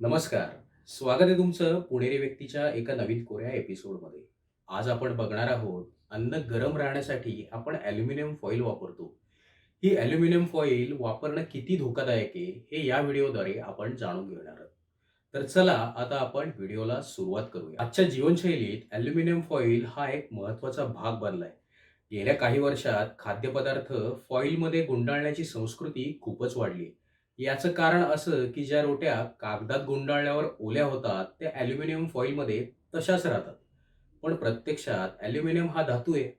नमस्कार. स्वागत आहे तुमचं पुणेरी व्यक्तीच्या एका नवीन कोऱ्या एपिसोडमध्ये. आज आपण बघणार आहोत अन्न गरम राहण्यासाठी आपण ॲल्युमिनियम फॉईल वापरतो. ही ॲल्युमिनियम फॉईल वापरणं किती धोकादायक आहे हे या व्हिडिओद्वारे आपण जाणून घेणार आहोत. तर चला आता आपण व्हिडिओला सुरुवात करूया. आजच्या जीवनशैलीत ॲल्युमिनियम फॉईल हा एक महत्त्वाचा भाग बनलाय. गेल्या काही वर्षात खाद्यपदार्थ फॉईलमध्ये गुंडाळण्याची संस्कृती खूपच वाढली याचं कारण असं की ज्या रोट्या कागदात गुंडाळल्यावर ओल्या होतात त्या ॲल्युमिनियम फॉईलमध्ये तशाच राहतात. पण प्रत्यक्षात ॲल्युमिनियम हा धातू आहे.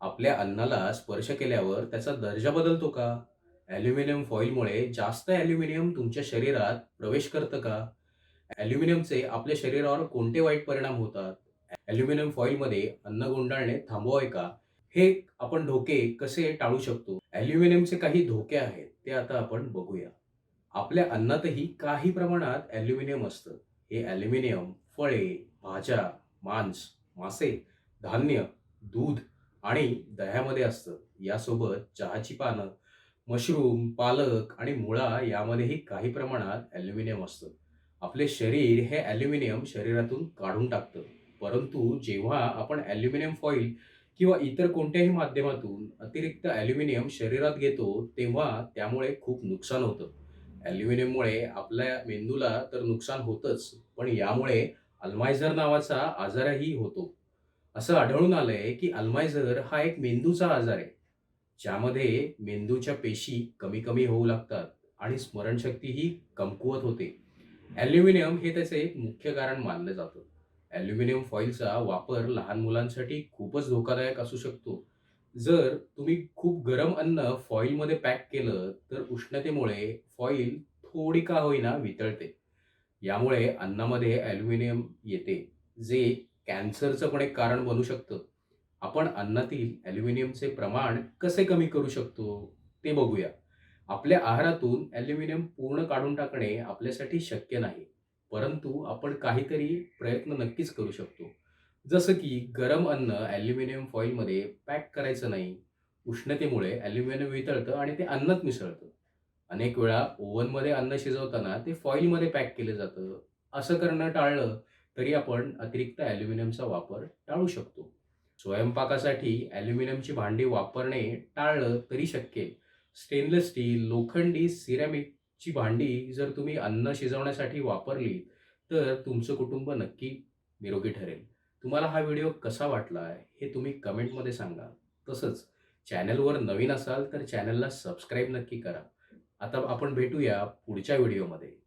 आपल्या अन्नाला स्पर्श केल्यावर त्याचा दर्जा बदलतो का? ॲल्युमिनियम फॉईलमुळे जास्त ॲल्युमिनियम तुमच्या शरीरात प्रवेश करतं का? ॲल्युमिनियमचे आपल्या शरीरावर कोणते वाईट परिणाम होतात? ॲल्युमिनियम फॉईलमध्ये अन्न गुंडाळणे थांबवावे का? हे आपण धोके कसे टाळू शकतो? ॲल्युमिनियमचे काही धोके आहेत ते आता आपण बघूया. आपल्या अन्नातही काही प्रमाणात ॲल्युमिनियम असतं. हे ॲल्युमिनियम फळे भाज्या मांस मासे धान्य दूध आणि दह्यामध्ये असतं. यासोबत चहाची पानं मशरूम पालक आणि मुळा यामध्येही काही प्रमाणात ॲल्युमिनियम असतं. आपले शरीर हे ॲल्युमिनियम शरीरातून काढून टाकतं. परंतु जेव्हा आपण ॲल्युमिनियम फॉईल किंवा इतर कोणत्याही माध्यमातून अतिरिक्त ॲल्युमिनियम शरीरात घेतो तेव्हा त्यामुळे खूप नुकसान होतं. ॲल्युमिनियममुळे आपल्या मेंदूला तर नुकसान होतंच पण यामुळे अल्मायझर नावाचा आजारही होतो. असं आढळून आलंय की अल्मायझर हा एक मेंदूचा आजार आहे ज्यामध्ये मेंदूच्या पेशी कमी कमी होऊ लागतात आणि स्मरणशक्तीही कमकुवत होते. ॲल्युमिनियम हे त्याचे एक मुख्य कारण मानलं जातं. ॲल्युमिनियम फॉईलचा वापर लहान मुलांसाठी खूपच धोकादायक असू शकतो. जर तुम्ही खूप गरम अन्न फॉईलमध्ये पॅक केलं तर उष्णतेमुळे फॉईल थोडी का होईना वितळते. यामुळे अन्नामध्ये ॲल्युमिनियम येते जे कॅन्सरचं पण एक कारण बनू शकतं. आपण अन्नातील ॲल्युमिनियमचे प्रमाण कसे कमी करू शकतो ते बघूया. आपल्या आहारातून ॲल्युमिनियम पूर्ण काढून टाकणे आपल्यासाठी शक्य नाही परंतु आपण काहीतरी प्रयत्न नक्कीच करू शकतो. जसं की गरम अन्न ॲल्युमिनियम फॉईलमध्ये पॅक करायचं नाही उष्णतेमुळे ॲल्युमिनियम वितळतं आणि ते अन्नात मिसळतं. अनेक वेळा ओव्हनमध्ये अन्न शिजवताना ते फॉईलमध्ये पॅक केलं जातं. असं करणं टाळलं तरी आपण अतिरिक्त ॲल्युमिनियमचा वापर टाळू शकतो. स्वयंपाकासाठी ॲल्युमिनियमची भांडी वापरणे टाळलं तरी शक्य. स्टेनलेस स्टील लोखंडी सिरॅमिकची भांडी जर तुम्ही अन्न शिजवण्यासाठी वापरली तर तुमचं कुटुंब नक्की निरोगी ठरेल. तुम्हाला हा व्हिडिओ कसा वाटला आहे हे तुम्ही कमेंटमध्ये सांगा. तसंच चॅनलवर नवीन असाल तर चॅनलला सबस्क्राईब नक्की करा. आता आपण भेटूया पुढच्या व्हिडिओमध्ये.